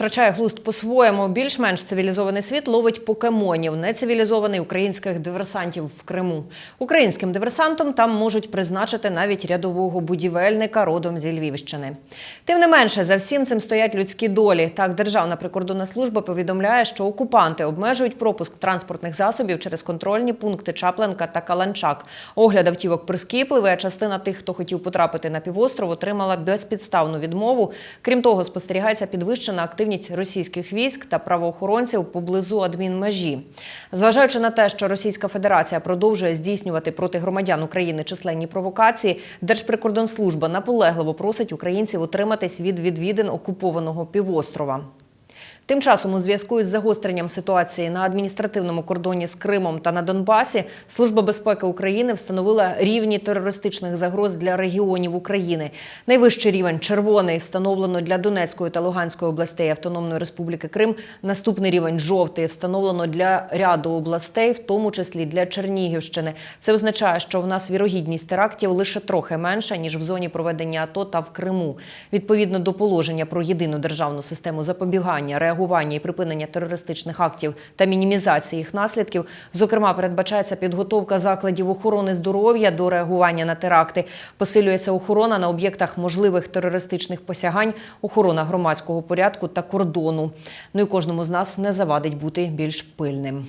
Втрачає глузд по-своєму. Більш-менш цивілізований світ ловить покемонів, нецивілізований українських диверсантів в Криму. Українським диверсантом там можуть призначити навіть рядового будівельника родом зі Львівщини. Тим не менше, за всім цим стоять людські долі. Так, Державна прикордонна служба повідомляє, що окупанти обмежують пропуск транспортних засобів через контрольні пункти Чапленка та Каланчак. Огляд автівок прискіпливий, а частина тих, хто хотів потрапити на півостров, отримала безпідставну відмову. Крім того, спостерігається підвищена активність російських військ та правоохоронців поблизу адмінмежі. Зважаючи на те, що Російська Федерація продовжує здійснювати проти громадян України численні провокації, Держприкордонслужба наполегливо просить українців утриматись від відвідин окупованого півострова. Тим часом, у зв'язку із загостренням ситуації на адміністративному кордоні з Кримом та на Донбасі, Служба безпеки України встановила рівні терористичних загроз для регіонів України. Найвищий рівень червоний встановлено для Донецької та Луганської областей Автономної Республіки Крим. Наступний рівень жовтий встановлено для ряду областей, в тому числі для Чернігівщини. Це означає, що в нас вірогідність терактів лише трохи менша ніж в зоні проведення АТО та в Криму. Відповідно до положення про єдину державну систему запобігання, реагування і припинення терористичних актів та мінімізації їх наслідків, зокрема, передбачається підготовка закладів охорони здоров'я до реагування на теракти. Посилюється охорона на об'єктах можливих терористичних посягань, охорона громадського порядку та кордону. Ну і кожному з нас не завадить бути більш пильним.